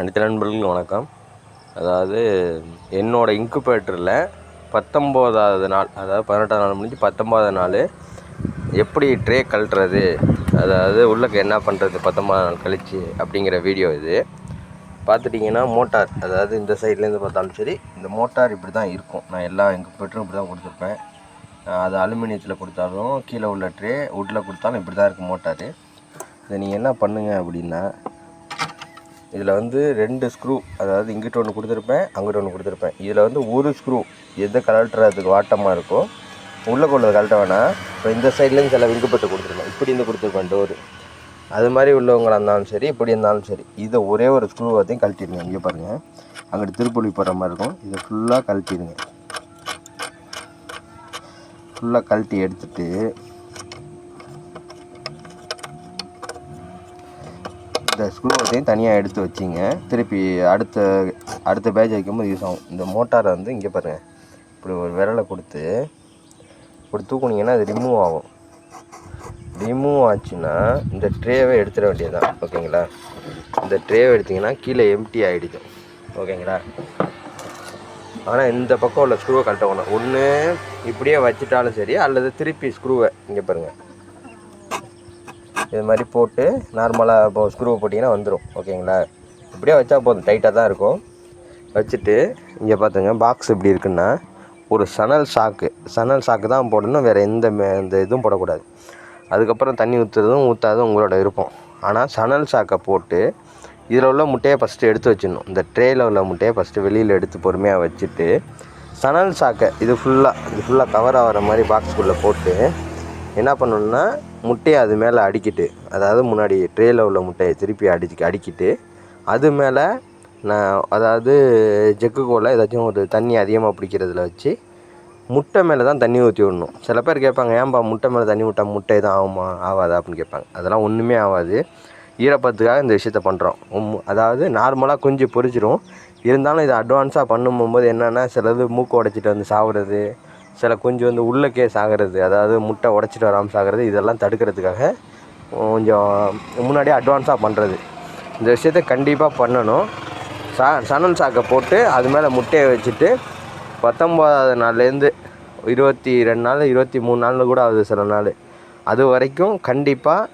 அனைத்து நண்பர்களுக்கும் வணக்கம். அதாவது என்னோடய இன்குபேட்டரில் பத்தொம்போதாவது நாள் அதாவது பதினெட்டாம் நாள் முடிஞ்சு பத்தொம்போதாவது நாள் எப்படி ட்ரே கழட்டுறது அதாவது உள்ளக்கு என்ன பண்ணுறது பத்தொம்போது நாள் கழிச்சு அப்படிங்கிற வீடியோ இது. பார்த்துட்டிங்கன்னா மோட்டார் அதாவது இந்த சைட்லேருந்து பார்த்தாலும் சரி இந்த மோட்டார் இப்படி தான் இருக்கும். நான் எல்லா இன்குபேட்டரும் இப்படி தான் கொடுத்துருப்பேன் அது அலுமினியத்தில் கொடுத்தாலும் கீழே உள்ள ட்ரே உட்டில் கொடுத்தாலும் இப்படி தான் இருக்கும் மோட்டார். இதை நீங்கள் என்ன பண்ணுங்க அப்படின்னா இதில் வந்து ரெண்டு ஸ்க்ரூ அதாவது இங்கிட்ட ஒன்று கொடுத்துருப்பேன் அங்கிட்ட ஒன்று கொடுத்துருப்பேன். இதில் வந்து ஒரு ஸ்க்ரூ எது கலட்டுறதுக்கு வாட்டமாக இருக்கோ உள்ளே கொண்டு கலட்ட வேணாம். இப்போ இந்த சைட்லேருந்து சில விங்குப்பட்டு கொடுத்துருப்பேன் இப்படி இருந்து கொடுத்துருப்பேன் டோரு அது மாதிரி உள்ளவங்களாக இருந்தாலும் சரி இப்படி இருந்தாலும் சரி இதை ஒரே ஒரு ஸ்க்ரூ பார்த்தையும் கழட்டிடுங்க. இங்கே பாருங்கள் அங்கிட்டு திருப்பொழி போடுற மாதிரி இருக்கும். இதை ஃபுல்லாக கழட்டிடுங்க. ஃபுல்லாக கழட்டி எடுத்துட்டு இந்த ஸ்க்ரூவத்தையும் தனியாக எடுத்து வச்சிங்க. திருப்பி அடுத்த அடுத்த பேஜ் வைக்கும்போது யூஸ் ஆகும். இந்த மோட்டாரை வந்து இங்கே பாருங்கள் இப்படி ஒரு விரலை கொடுத்து இப்படி தூக்குனீங்கன்னா அது ரிமூவ் ஆகும். ரிமூவ் ஆச்சுன்னா இந்த ட்ரேவை எடுத்துட வேண்டியதுதான். ஓகேங்களா? இந்த ட்ரேவை எடுத்திங்கன்னா கீழே எம்டி ஆகிடுது ஓகேங்களா? ஆனால் இந்த பக்கம் உள்ள ஸ்க்ரூவை கழட்டணும் ஒன்று இப்படியே வச்சுட்டாலும் சரி அல்லது திருப்பி ஸ்க்ரூவை இங்கே பாருங்கள் இது மாதிரி போட்டு நார்மலாக இப்போ ஸ்க்ரூவை போட்டிங்கன்னா வந்துடும் ஓகேங்களா? இப்படியே வச்சா போதும். டைட்டாக தான் இருக்கும். வச்சுட்டு இங்கே பார்த்துங்க பாக்ஸ் இப்படி இருக்குன்னா ஒரு சணல் சாக்கு சணல் சாக்கு தான் போடணும். வேறு எந்த மே- இந்த இதுவும் போடக்கூடாது. அதுக்கப்புறம் தண்ணி ஊற்றுறதும் ஊற்றாதும் உங்களோட விருப்பம். ஆனால் சணல் சாக்கை போட்டு இதில் உள்ள முட்டையை ஃபஸ்ட்டு எடுத்து வச்சிடணும். இந்த ட்ரேயில் உள்ள முட்டையை ஃபஸ்ட்டு வெளியில் எடுத்து பொறுமையாக வச்சுட்டு சணல் சாக்கை இது ஃபுல்லாக இது ஃபுல்லாக கவர் ஆகிற மாதிரி பாக்ஸ்குள்ளே போட்டு என்ன பண்ணணும்னா முட்டையை அது மேலே அடிக்கிட்டு அதாவது முன்னாடி ட்ரேயில் உள்ள முட்டையை திருப்பி அடிச்சு அடிக்கிட்டு அது மேலே நான் அதாவது ஜெக்கு கோலை ஏதாச்சும் ஒரு தண்ணி அதிகமாக பிடிக்கிறதுல வச்சு முட்டை மேலே தான் தண்ணி ஊற்றி விடணும். சில பேர் கேட்பாங்க ஏன்பா முட்டை மேலே தண்ணி விட்டால் முட்டை தான் ஆகுமா? ஆகாதா அப்படின்னு கேட்பாங்க. அதெல்லாம் ஒன்றுமே ஆகாது. ஈரப்பத்துக்காக இந்த விஷயத்த பண்ணுறோம் அதாவது நார்மலாக குஞ்சு பொறிச்சிரும் இருந்தாலும் இதை அட்வான்ஸாக பண்ணும்போது என்னென்னா சிலது மூக்கு உடச்சிட்டு வந்து சாப்பிட்றது சில குஞ்சு வந்து உள்ளக்கே சாகிறது அதாவது முட்டை உடச்சிட்டு வராமல் சாகிறது இதெல்லாம் தடுக்கிறதுக்காக கொஞ்சம் முன்னாடியே அட்வான்ஸாக பண்ணுறது இந்த விஷயத்த கண்டிப்பாக பண்ணணும். சா சணல் சாக்கை போட்டு அது மேலே முட்டையை வச்சுட்டு பத்தொம்போதாவது நாள்லேருந்து இருபத்தி ரெண்டு நாள் இருபத்தி மூணு நாளில் கூட ஆகுது சில நாள். அது வரைக்கும் கண்டிப்பாக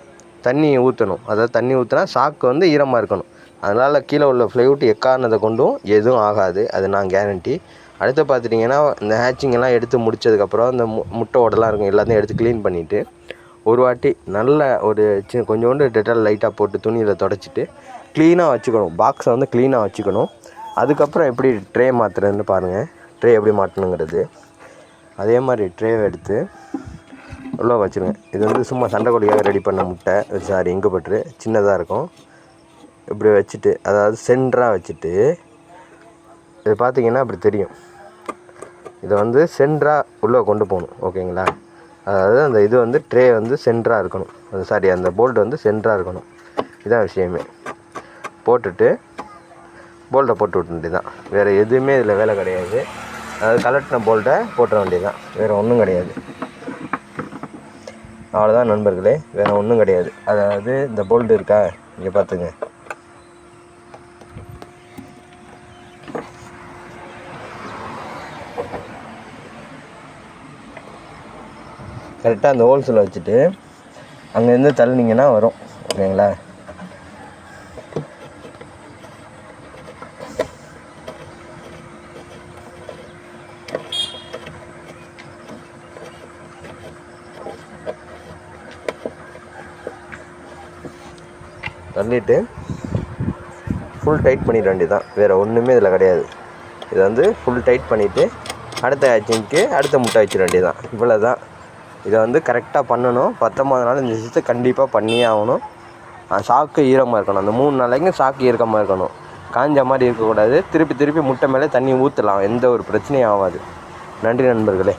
தண்ணி ஊற்றணும் அதாவது தண்ணி ஊற்றினா சாக்கு வந்து ஈரமாக இருக்கணும். அதனால் கீழே உள்ள ஃப்ளைவுட் எக்காரணத்தை கொண்டும் எதுவும் ஆகாது. அது நான் கேரண்டி அடுத்து பார்த்துட்டிங்கன்னா இந்த hatching எல்லாம் எடுத்து முடிச்சதுக்கப்புறம் இந்த மு முட்டை ஓடெல்லாம் இருக்கும் எல்லாத்தையும் எடுத்து க்ளீன் பண்ணிவிட்டு ஒரு வாட்டி நல்ல ஒரு சின்ன கொஞ்சோண்டு டெட்டால் லைட்டாக போட்டு துணியில் தொடச்சிட்டு க்ளீனாக வச்சுக்கணும். பாக்ஸை வந்து க்ளீனாக வச்சுக்கணும். அதுக்கப்புறம் எப்படி ட்ரே மாற்றுறதுன்னு பாருங்கள் ட்ரே எப்படி மாட்டணுங்கிறது. அதே மாதிரி ட்ரேவை எடுத்து உள்ள வச்சுருங்க. இது வந்து சும்மா சண்டைக்கோழிக்காக ரெடி பண்ண முட்டை. சாரி இங்கு பட்டு சின்னதாக இருக்கும். இப்படி வச்சுட்டு அதாவது சென்டராக வச்சுட்டு இது பார்த்தீங்கன்னா அப்படி தெரியும். இதை வந்து சென்டராக உள்ளே கொண்டு போகணும் ஓகேங்களா? அதாவது அந்த இது வந்து ட்ரே வந்து சென்டராக இருக்கணும். அது சாரி அந்த போல்ட் வந்து சென்டராக இருக்கணும். இதான் விஷயமே. போட்டுட்டு போல்ட்டை போட்டு விட்ட வேண்டியதான் வேறு எதுவுமே இதில் வேலை கிடையாது. அதாவது கலட்டின போல்ட்டை போட்டுற வேண்டியதான் வேறு ஒன்றும் கிடையாது. அவ்வளோதான் நண்பர்களே. வேறு ஒன்றும் கிடையாது. அதாவது இந்த போல்ட் இருக்கா? இங்கே பார்த்துங்க கரெக்டாக அந்த ஹோல்ஸில் வச்சுட்டு அங்கேருந்து தள்ளினீங்கன்னா வரும். ஓகேங்களா? தள்ளிட்டு ஃபுல் டைட் பண்ணிட வேண்டியதுதான். வேறு ஒன்றுமே இதில் கிடையாது. இதை வந்து ஃபுல் டைட் பண்ணிவிட்டு அடுத்த ஹேச்சிங்க்கு அடுத்த முட்டை வச்சிட வேண்டியதுதான். இவ்வளோ தான் இதை வந்து கரெக்டாக பண்ணணும். பத்தொம்பது நாள் இந்த விஷயத்தை கண்டிப்பாக பண்ணியே ஆகணும். சாக்கு ஈரமாக இருக்கணும். அந்த மூணு நாளைக்கும் சாக்கு ஈரமாக இருக்கணும். காஞ்ச மாதிரி இருக்கக்கூடாது. திருப்பி திருப்பி முட்டை மேலே தண்ணி ஊற்றலாம் எந்த ஒரு பிரச்சனையும் ஆகாது. நன்றி நண்பர்களே.